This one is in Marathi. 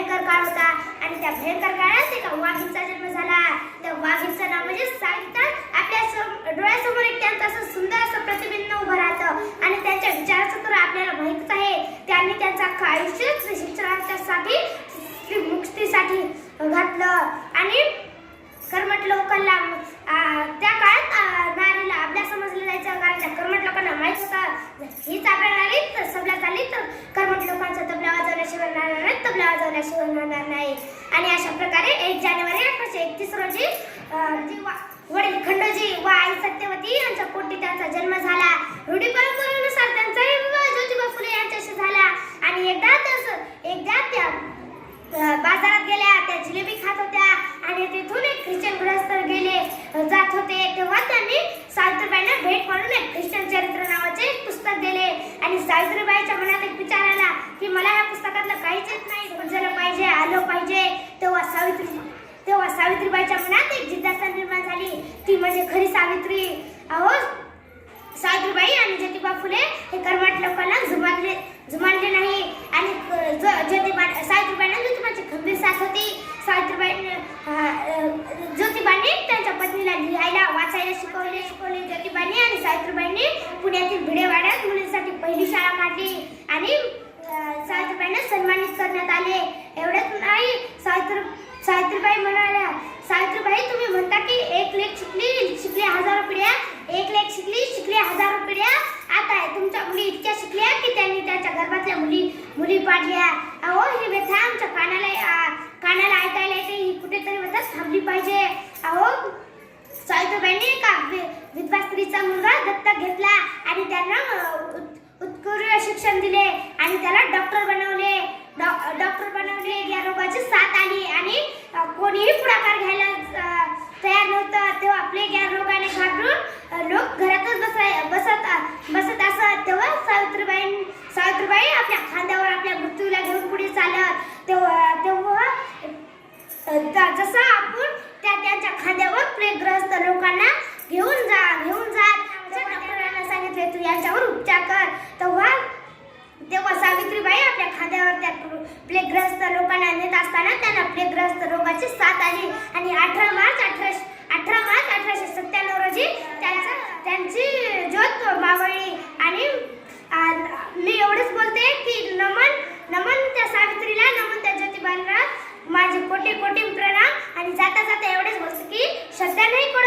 भयंकर काळ होता आणि त्या भयंकर काळात एका वाघीचा जन्म झाला. त्या वाघीचं नाव म्हणजे सांगतात आपल्या डोळ्यासमोर एक त्यांचं असं सुंदर असं प्रतिबिंब उभं राहतं. आणि त्यांच्या विचाराचं तर आपल्याला माहितच आहे. त्यांनी त्यांचा आयुष्य शिक्षणासाठी मुक्तीसाठी घातलं. आणि कर्मठ लोकांना त्या काळात नारीला अभ्यास समजलं जायचं. कारण त्या कर्मठ लोकांना माहीत होतं. हीच आपल्या नारी सबला झाली तर राहणार नाही तबला नाही. आणि अशा प्रकारे एक जानेवारी अठराशे एकतीस रोजी वडील खंडोजी व आई सत्यवती यांच्या पोटी त्यांचा जन्म झाला. रूढी परंपरेनुसार त्यांचा विवाह ज्योतिबा फुले यांच्याशी झाला. आणि एकदा एकदा त्या बाजारात गेल्या त्या जिलेबी खात होत्या. आणि तिथून एक ख्रिश्चन गृहस्थ गेले जात होते. तेव्हा त्यांनी सावित्रीबाईंना भेट म्हणून एक ख्रिश्चन चरित्र नावाचे एक पुस्तक दिले आणि सावित्रीबाईच्या मनात एक विचार आला की मला या पुस्तकातलं काहीच येत नाही जर पाहिजे आलं पाहिजे तेव्हा सावित्री तेव्हा सावित्रीबाईच्या मनात एक जिज्ञासा निर्माण झाली. ती म्हणजे खरी सावित्री. अहो सावित्रीबाई आणि ज्योतिबा फुले हे कर्मठ लोकांना जुमानले जुमानले नाही. आणि ज्योतिबा सावित्रीबाईंना ज्योतिबाची खंबीर साथ होती. सावित्रीबाई ज्योतिबांनी त्यांच्या पत्नीला लिहायला वाचायला शिकवले शिकवले ज्योतिबांनी आणि सावित्रीबाईंनी पुण्यातील भिडेवाड्यात मुलींसाठी पहिली शाळा काढली आणि अं, सावित्रीबाईंना सन्मानित करण्यात आले एवढंच नाही सावित्री सावित्रीबाई म्हणाल्या सावित्रीबाई तुम्ही म्हणता की एक लेख शिकली शिकली हजारो पिढ्या एक लेख शिकली शिकली हजारो पिढ्या आता आहे तुमच्या मुली इतक्या शिकल्या की त्यांनी त्यांच्या गर्भातल्या मुली मुली पाडल्या. अहो ही व्यथा आमच्या कानाला कानाला ऐकायला येते. ही कुठेतरी व्यथा थांबली पाहिजे. अहो सावित्रीबाईंनी एका विधवा स्त्रीचा मुलगा दत्तक घेतला आणि त्यांना उत्कृष्ट शिक्षण दिले आणि त्याला डॉक्टर बनवले. डॉ- डॉक्टर बनवले. या रोगाची साथ आली आणि कोणीही पुढाकार घ्यायला तयार नव्हतं. तेव्हा आपले या रोगाने घाबरून लोक घरातच बसाय बसत बसत असत. तेव्हा सावित्रीबाई सावित्रीबाई आपल्या खांद्यावर आपल्या मृत्यूला घेऊन पुढे चालत तेव्हा तेव्हा त- जसं आपण त्या त्यांच्या खांद्यावर प्लेग्रस्त लोकांना घेऊन जा घेऊन जा असं डॉक्टरांना सांगितले तू यांच्यावर उपचार कर तेव्हा तेव्हा सावित्रीबाई आपल्या खांद्यावर त्या प्लेग्रस्त लोकांना नेत असताना त्यांना प्लेग्रस्त रोगाची साथ आली. आणि अठरा मार्च अठराशे अठरा मार्च अठराशे सत्त्याण्णव रोजी त्यांचा त्यांची ज्योत मावळली. आणि मी एवढंच बोलते की नमन नमन त्या सावित्रीला नमन त्या ज्योतिबांना माझे कोटी कोटी प्रणाम. आणि जाता जाता एवढेच बोलते की सध्या नाही कोण